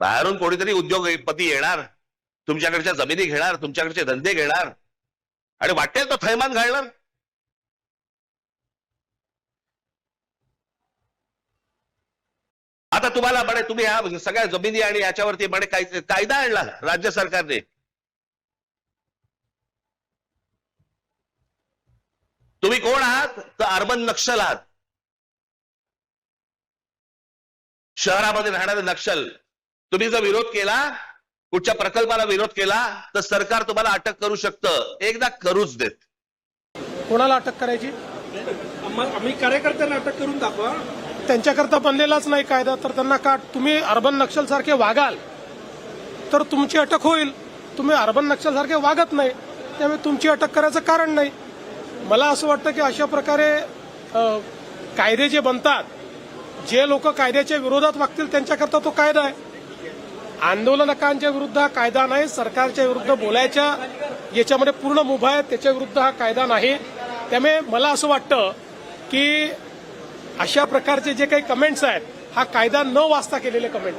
बाहेरून कोणीतरी उद्योगपती येणार तुमच्याकडच्या जमिनी घेणार तुमच्याकडचे धंदे घेणार आणि वाटेल तो थैमान घालणार. आता तुम्हाला म्हणे तुम्ही ह्या सगळ्या जमिनी आणि याच्यावरती म्हणे काय- कायदा आणला राज्य सरकारने. तुम्ही कोण आहात? तर अर्बन नक्षल आहात. शहरामध्ये राहणारे नक्षल. तुम्ही जर विरोध केला कुठच्या प्रकल्पाला विरोध केला तर सरकार तुम्हाला अटक करू शकतं. एकदा करूच देत. कोणाला अटक करायची? आम्हा- कार्यकर्त्यांना अटक करून दाखवा. त्यांच्याकरता बनलेलाच नाही कायदा तर त्यांना का तुम्ही अर्बन नक्षल सारखे वागाल तर तुमची अटक होईल. तुम्ही अर्बन नक्षल सारखे वागत नाही त्यामुळे तुमची अटक करायचं कारण नाही. मला असं वाटतं की अशा प्रकारे कायदे जे बनतात जे लोक कायद्याच्या विरोधात वागतील त्यांच्याकरता तो कायदा आहे. आंदोलनकांच्या विरुद्ध हा कायदा नाही सरकारच्या विरुद्ध बोलायच्या याच्यामध्ये पूर्ण मुभा आहे त्याच्या विरुद्ध हा कायदा नाही. त्यामुळे मला असं वाटतं की अशा प्रकारचे जे काही कमेंट्स आहेत हा कायदा न वाचता केलेले कमेंट